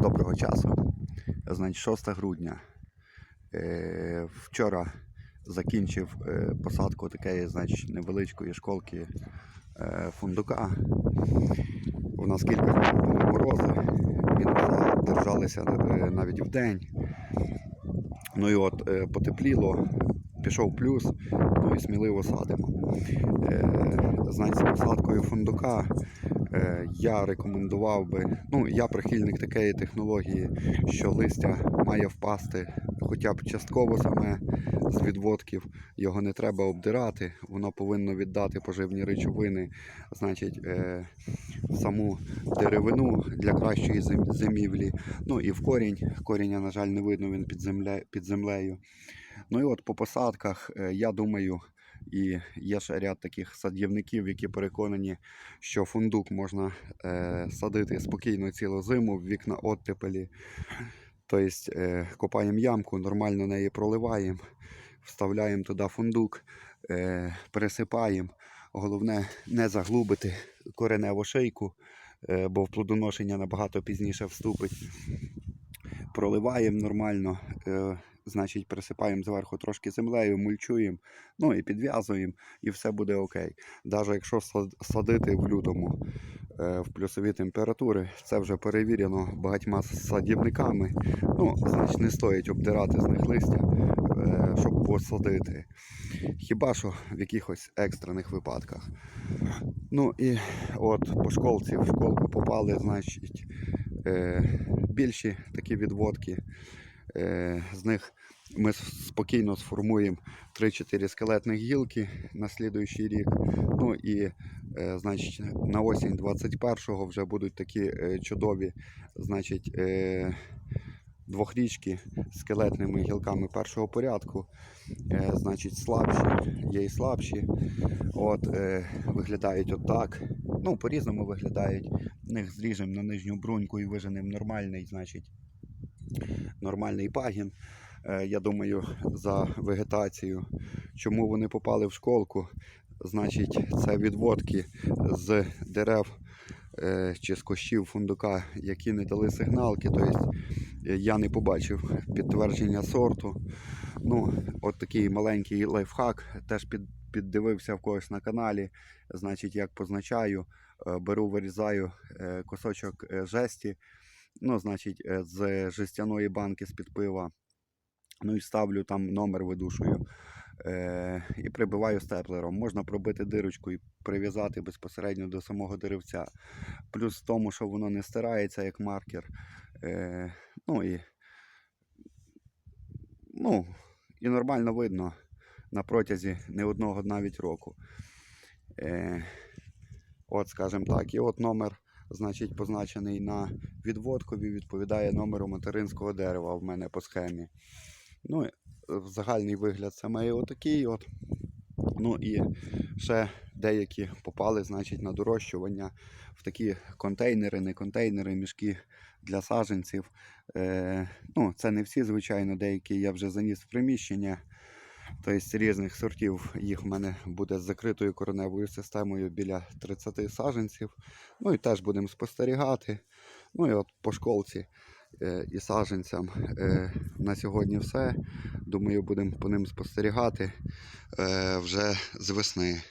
Доброго часу. Значить, 6 грудня. Е, Вчора закінчив е, посадку такої, значить, невеличкої школки е, фундука. У нас кілька морози, мінуса держалися навіть в день. Ну і от потепліло, пішов плюс, ну і сміливо садимо. Значить, з посадкою фундука я рекомендував би, ну я прихильник такої технології, що листя має впасти хоча б частково саме з відводків, його не треба обдирати, воно повинно віддати поживні речовини, значить, е, саму деревину для кращої зим- зимівлі. Ну і в корінь. Коріння, на жаль, не видно, він під, під землею. Ну і от по посадках, е, я думаю, і є ще ряд таких садівників, які переконані, що фундук можна е, садити спокійно цілу зиму в вікна оттепелі. Тобто е, копаємо ямку, нормально неї проливаємо, вставляємо туди фундук, е, пересипаємо. Головне не заглубити кореневу шийку, е, бо в плодоношення набагато пізніше вступить. Проливаємо нормально, е, значить, присипаємо зверху трошки землею, мульчуємо, ну і підв'язуємо, і все буде окей. Навіть якщо садити в лютому е, в плюсові температури, це вже перевірено багатьма садівниками. Ну, значить, не стоїть обдирати з них листя, е, щоб посадити. Хіба що в якихось екстрених випадках. Ну і от по школці в школку попали, значить, е, більші такі відводки. Е, з них ми спокійно сформуємо 3-4 скелетних гілки на слідуючий рік. Ну і е, значить, на осінь 21-го вже будуть такі е, чудові, значить, двохрічки з скелетними гілками першого порядку. Значить, слабші, є і слабші. От, виглядають отак. Ну, по-різному виглядають. В них зріжемо на нижню бруньку і виженемо нормальний, значить, нормальний пагін. Е, я думаю, за вегетацію. Чому вони попали в школку? Значить, це відводки з дерев е, чи з кущів фундука, які не дали сигналки. Тобто е, я не побачив підтвердження сорту. Ну, от такий маленький лайфхак. Теж під, піддивився в когось на каналі. Значить, як позначаю, беру, вирізаю кусочок жесті, ну, значить, е, з жестяної банки з-під пива. Ну і ставлю там номер видушую. Е, і прибиваю степлером. Можна пробити дирочку і прив'язати безпосередньо до самого деревця. Плюс в тому, що воно не стирається як маркер. Е, ну і ну, і нормально видно на протязі не одного навіть року. Е, от, скажімо так, і от номер, значить, позначений на відводкові, відповідає номеру материнського дерева в мене по схемі. Ну, е, загальний вигляд саме отакий. От. Ну і ще деякі попали, значить, на дорощування в такі контейнери, не контейнери, мішки для саджанців. Е, ну, це не всі, звичайно, деякі я вже заніс в приміщення. Тобто різних сортів їх в мене буде з закритою кореневою системою біля 30 саженців. Ну і теж будемо спостерігати. Ну і от по школці е, і саженцям е, на сьогодні все. Думаю, будемо по ним спостерігати е, вже з весни.